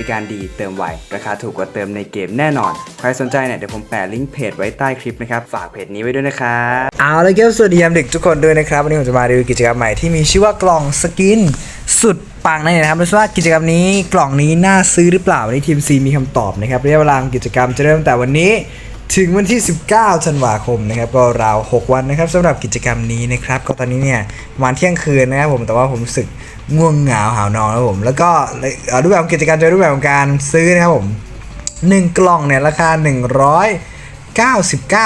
ริการดีเติมไว ราคาถูกกว่าเติมในเกมแน่นอน ใครสนใจเนี่ยเดี๋ยวผมแปะลิงก์เพจไว้ใต้คลิปนะครับ ฝากเพจนี้ไว้ด้วยนะครับเอาละครับสวัสดียามดึกทุกคนด้วยนะครับ วันนี้ผมจะมารีวิวกิจกรรมใหม่ที่มีชื่อว่ากล่องสกินสุดปังนั่นเองนะครับไม่ทราบว่ากิจกรรมนี้กล่องนี้น่าซื้อหรือเปล่าวันนี้ทีมซีมีคำตอบนะครับระยะเวลาของกิจกรรมจะเริ่มตั้งแต่วันนี้ ถึงวันที่ 19ธันวาคมนะครับก็ราว 6 วันนะครับสำหรับกิจกรรมนี้นะครับก็ตอนนี้เนี่ยประมาณเที่ยงคืนนะครับผมแต่ว่าผมรู้สึกง่วงเหงาหาวนอนแล้วผมแล้วก็รูปแบบกิจกรรมจะรูปแบบของการซื้อนะครับผม1กล่องเนี่ยราคา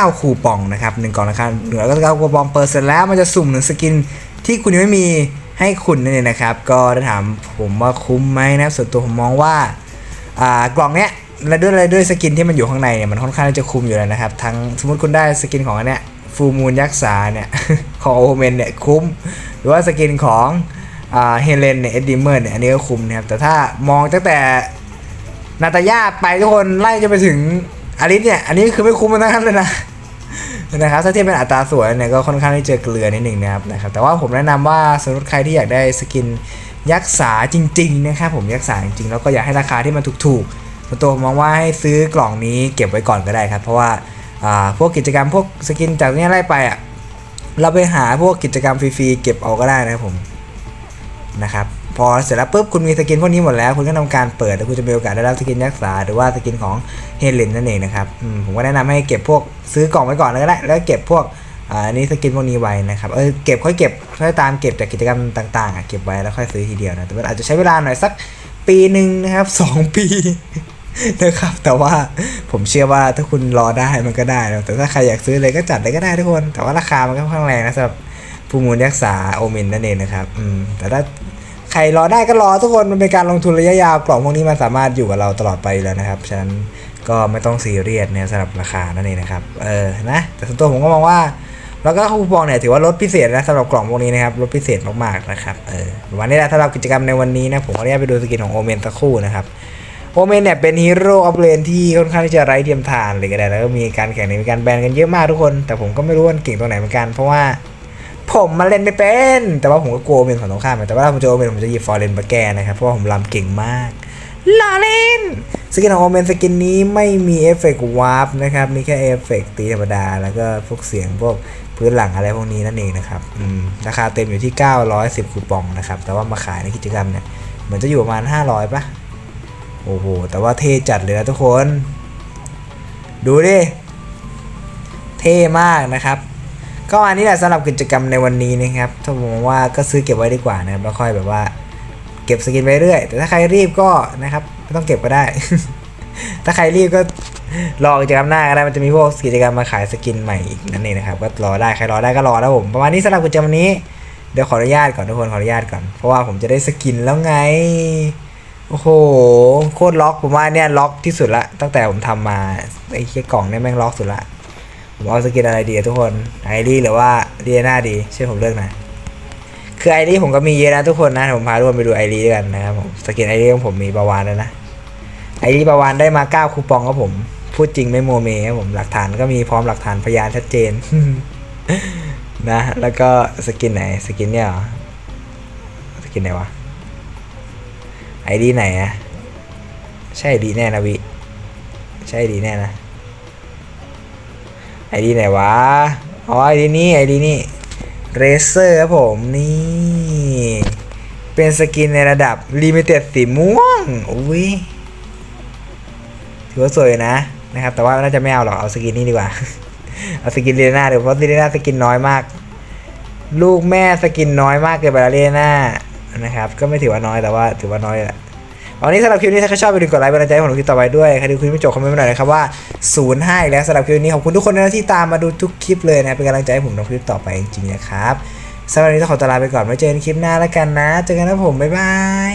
199 คูปองนะครับ1กล่องราคา199คูปองเปิดเสร็จแล้วมันจะสุ่มหนึ่งสกินที่คุณยังไม่มีให้คุณนั่นเองนะครับ ก็ถ้ถามผมว่าคุ้มไหมนะครับส่วนตัวผมมองว่าอ่ากล่องเนี้ย และด้วยอะไรด้วยสกินที่มันอยู่ข้างในเนี่ยมันค่อนข้างที่จะคุมอยู่แล้วนะครับ ทั้งสมมติคุณได้สกินของอันเนี้ยฟูมูลยักษ์สาเนี่ยของโอเมนเนี่ยคุ้ม หรือว่าสกินของเฮเลนเนี่ยเอ็ดดิเมอร์เนี่ยอันนี้ก็คุ้มนะครับ แต่ถ้ามองตั้งแต่นาตาญาไปทุกคนไล่จะไปถึงอาริสเนี่ย อันนี้คือไม่คุ้มทั้งนั้นเลยนะนะครับถ้าเทียบเป็นอัตราส่วนเนี่ยก็ค่อนข้างที่จะเกลือนิดหนึ่งนะครับนะครับ แต่ว่าผมแนะนำว่าสำหรับใครที่อยากได้สกินยักษ์ษาจริง ๆ นะครับผมยักษ์ษาจริงๆแล้วก็อยากให้ราคาที่มันถูกๆ ส่วนตัวผมมองว่าให้ซื้อกล่องนี้เก็บไว้ก่อนก็ได้ครับ เพราะว่าพวกกิจกรรมพวกสกินจากนี้ไล่ไปอะเราไปหาพวกกิจกรรมฟรีๆเก็บเอาก็ได้นะครับผมนะครับพอเสร็จแล้วปุ๊บคุณมีสกินพวกนี้หมดแล้ว คุณก็ทำการเปิดแล้วคุณจะมีโอกาสได้รับสกินยักษ์ษาหรือว่าสกินของเฮเลนนั่นเองนะครับผมก็แนะนำให้เก็บพวกซื้อกล่องไว้ก่อนแล้วก็ได้แล้วเก็บพวกอันนี้สกินพวกนี้ไว้นะครับเออเก็บค่อยเก็บค่อยตามเก็บจากกิจกรรมต่างๆอะเก็บไว้แล้วค่อยซื้อทีเดียวนะแต่มันอาจจะใช้เวลาหน่อยสักปีหนึ่งนะครับสองปี นะครับ แต่ว่าผมเชื่อว่าถ้าคุณรอได้มันก็ได้แต่ถ้าใครอยากซื้อเลยก็จัดเลยก็ได้ทุกคน แต่ว่าราคามันก็ค่อนข้างแรงนะสำหรับฟูมูลยักษาโอเมนนั่นเองนะครับอืมแต่ถ้าใครรอได้ก็รอทุกคนมันเป็นการลงทุนระยะยาวกล่องพวกนี้มันสามารถอยู่กับเราตลอดไปแล้วนะครับฉะนั้นก็ไม่ต้องซีเรียสเนี่ยสำหรับราคานั่นเองนะครับเออนะแต่ส่วนตัวผมก็มองว่าแล้วก็คูปองเนี่ยถือว่าลดพิเศษนะสำหรับกล่องพวกนี้นะครับลดพิเศษมากๆนะครับเออวันนี้แหละสำหรับกิจกรรมในวันนี้นะผมขออนุญาตไปดูสกินของโอเมนสักครู่นะครับ โอเมนเนี่ยเป็นฮีโร่ออฟเลนที่ค่อนข้างที่จะไร้เทียมทานเลยก็ได้แล้วก็มีการแข่งในมีการแบนกันเยอะมากทุกคน แต่ผมก็ไม่รู้ว่าเก่งตรงไหนเหมือนกัน เพราะว่าผมมาเล่นไม่เป็น แต่ว่าผมก็กลัวโอเมนฝั่งตรงข้ามแต่ว่าถ้าผมเจอโอเมนผมจะหยิบฟอร์เรนมาแก้นะครับ เพราะว่าผมลำเก่งมากลาเล่นสกินของโอเมนสกินนี้ไม่มีเอฟเฟกต์วาร์ปนะครับ มีแค่เอฟเฟกต์ตีธรรมดา แล้วก็พวกเสียงพวกพื้นหลังอะไรพวกนี้นั่นเองนะครับราคาเต็มอยู่ที่ 910 คูปองนะครับ แต่ว่ามาขายในกิจกรรมเนี่ยเหมือนจะอยู่ประมาณ 500ปะ โอ้โห แต่ว่าเท่จัดเลยนะทุกคน ดูดิ เท่มากนะครับ ก็อันนี้แหละสำหรับกิจกรรมในวันนี้นะครับ ถ้าผมว่าก็ซื้อเก็บไว้ดีกว่านะครับ แล้วค่อยแบบว่า เก็บสกินไปเรื่อย แต่ถ้าใครรีบก็นะครับไม่ต้องเก็บก็ได้ ถ้าใครรีบก็รอกิจกรรมหน้าก็ได้มันจะมีพวกกิจกรรมมาขายสกินใหม่อีกนั่นเองนะครับ ก็รอได้ใครรอได้ก็รอนะผมประมาณนี้สำหรับกิจกรรมนี้เดี๋ยวขออนุญาตก่อนทุกคนขออนุญาตก่อนเพราะว่าผมจะได้สกินแล้วไง โอ้โห โคตรล็อกผมว่าเนี่ยล็อกที่สุดละตั้งแต่ผมทำมาไอ้เคียกล่องเนี่ยแม่งล็อกสุดละผมเอาสกินอะไรดีทุกคนไอรีหรือว่าเดียนาดีช่วยผมเลือกหน่อยคือไอรีผมก็มีเยอะนะทุกคนนะผมพาทุกคนไปดูไอรีด้วยกันนะครับผมสกินไอรีของผมมีประวานแล้วนะไอรีประวานได้มา9คูปองครับผมพูดจริงไม่โมเมครับผมหลักฐานก็มีพร้อมหลักฐานพยานชัดเจนนะแล้วก็สกินไหนสกินเนี่ยสกินไหนวะ ไอดีไหนอะใช่ดีแน่นะวิใช่ดีแน่นะไอดีไหนวะอ๋อไอดีนี่ไอดีนี่เรเซอร์ครับผมนี่ เป็นสกินในระดับลิมิเต็ดสีม่วงอุ้ยถือว่าสวยนะนะครับ แต่ว่าน่าจะไม่เอาหรอกเอาสกินนี้ดีกว่า เอาสกินเรน่าเดี๋ยวเพราะเรน่าสกินน้อยมาก ลูกแม่สกินน้อยมากเกินไปแล้วเรน่า นะครับ ก็ไม่ถือว่าน้อยแต่ว่าถือว่าน้อยแหละวันนี้สำหรับคลิปนี้ถ้าใครชอบไปดูกดไลค์เป็นกำลังใจให้ผมในคลิปต่อไปด้วยใครดูคลิปไม่จบคอมเมนต์มาหน่อยนะครับว่าศูนย์ให้แล้วสำหรับคลิปนี้ขอบคุณทุกคนนะที่ตามมาดูทุกคลิปเลยนะเป็นกำลังใจให้ผมในคลิปต่อไปจริงๆนะครับสำหรับวันนี้ต้องขอตวลาไปก่อนไว้เจอกันคลิปหน้าแล้วกันนะ เจอกันนะผมบ๊ายบาย